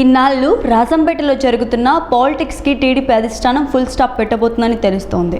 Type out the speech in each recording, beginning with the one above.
ఇన్నాళ్ళు రాజంపేటలో జరుగుతున్న పాలిటిక్స్కి టీడీపీ అధిష్టానం ఫుల్ స్టాప్ పెట్టబోతుందని తెలుస్తోంది.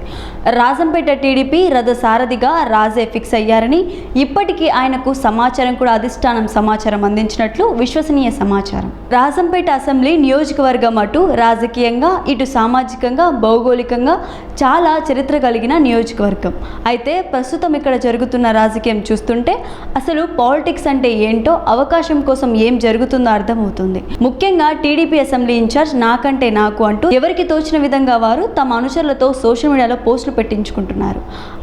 రాజంపేట టీడీపీ రథ సారథిగా రాజే ఫిక్స్ అయ్యారని ఇప్పటికీ ఆయనకు సమాచారం కూడా అధిష్టానం సమాచారం అందించినట్లు విశ్వసనీయ సమాచారం. రాజంపేట అసెంబ్లీ నియోజకవర్గం అటు రాజకీయంగా ఇటు సామాజికంగా భౌగోళికంగా చాలా చరిత్ర కలిగిన నియోజకవర్గం. అయితే ప్రస్తుతం ఇక్కడ జరుగుతున్న రాజకీయం చూస్తుంటే అసలు పాలిటిక్స్ అంటే ఏంటో అవకాశం కోసం ఏం జరుగుతుందో అర్థమవుతుంది. ముఖ్యంగా టీడీపీ అసెంబ్లీ ఇన్ఛార్జ్ నాకంటే నాకు అంటూ ఎవరికి తోచిన విధంగా వారు తమ అనుచరులతో సోషల్ మీడియాలో పోస్టులు పెట్టించుకుంటున్నారు.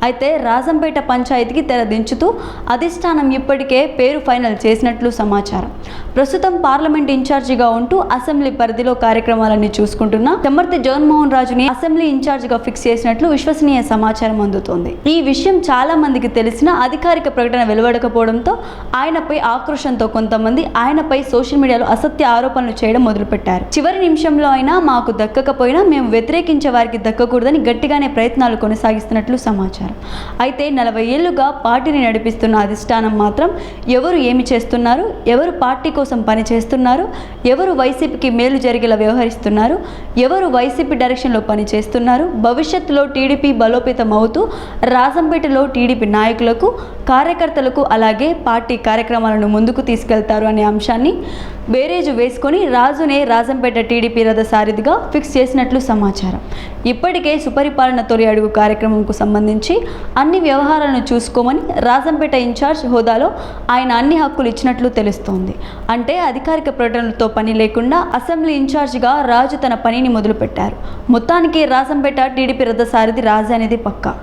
అయితే రాజంపేట పంచాయతీకి తెర దించుతూ అధిష్టానం ఇప్పటికే పేరు ఫైనల్ చేసినట్లు సమాచారం. ప్రస్తుతం పార్లమెంట్ ఇన్ఛార్జిగా ఉంటూ అసెంబ్లీ పరిధిలో కార్యక్రమాలన్నీ చూసుకుంటున్న చెమ్మర్తి జగన్మోహన్ రాజుని అసెంబ్లీ ఇన్ఛార్జిగా ఫిక్స్ చేసినట్లు విశ్వసనీయ సమాచారం అందుతోంది. ఈ విషయం చాలా మందికి తెలిసిన అధికారిక ప్రకటన వెలువడకపోవడంతో ఆయనపై ఆక్రోషంతో కొంతమంది ఆయనపై సోషల్ మీడియాలో అసత్య ఆరోపణలు చేయడం మొదలుపెట్టారు. చివరి నిమిషంలో అయినా మాకు దక్కకపోయినా మేము వ్యతిరేకించే వారికి దక్కకూడదని గట్టిగానే ప్రయత్నాలు కొనసాగిస్తున్నట్లు సమాచారం. అయితే నలభై ఏళ్ళుగా పార్టీని నడిపిస్తున్న అధిష్టానం మాత్రం ఎవరు ఏమి చేస్తున్నారు ఎవరు పార్టీ కోసం పని చేస్తున్నారు ఎవరు వైసీపీకి మేలు జరిగేలా వ్యవహరిస్తున్నారు ఎవరు వైసీపీ డైరెక్షన్లో పని చేస్తున్నారు భవిష్యత్తులో టీడీపీ బలోపేతం అవుతూ రాజంపేటలో టీడీపీ నాయకులకు కార్యకర్తలకు అలాగే పార్టీ కార్యక్రమాలను ముందుకు తీసుకెళ్తారు అనే అంశాన్ని బేరేజు వేసుకొని రాజునే రాజంపేట టీడీపీ రథ ఫిక్స్ చేసినట్లు సమాచారం. ఇప్పటికే సుపరిపాలన తొలి అడుగు కార్యక్రమంకు సంబంధించి అన్ని వ్యవహారాలను చూసుకోమని రాజంపేట ఇన్ఛార్జ్ హోదాలో ఆయన అన్ని హక్కులు ఇచ్చినట్లు తెలుస్తోంది. అంటే అధికారిక ప్రకటనలతో పని లేకుండా అసెంబ్లీ ఇన్ఛార్జిగా రాజు తన పనిని మొదలుపెట్టారు. మొత్తానికి రాజంపేట టీడీపీ రథ రాజు అనేది పక్కా.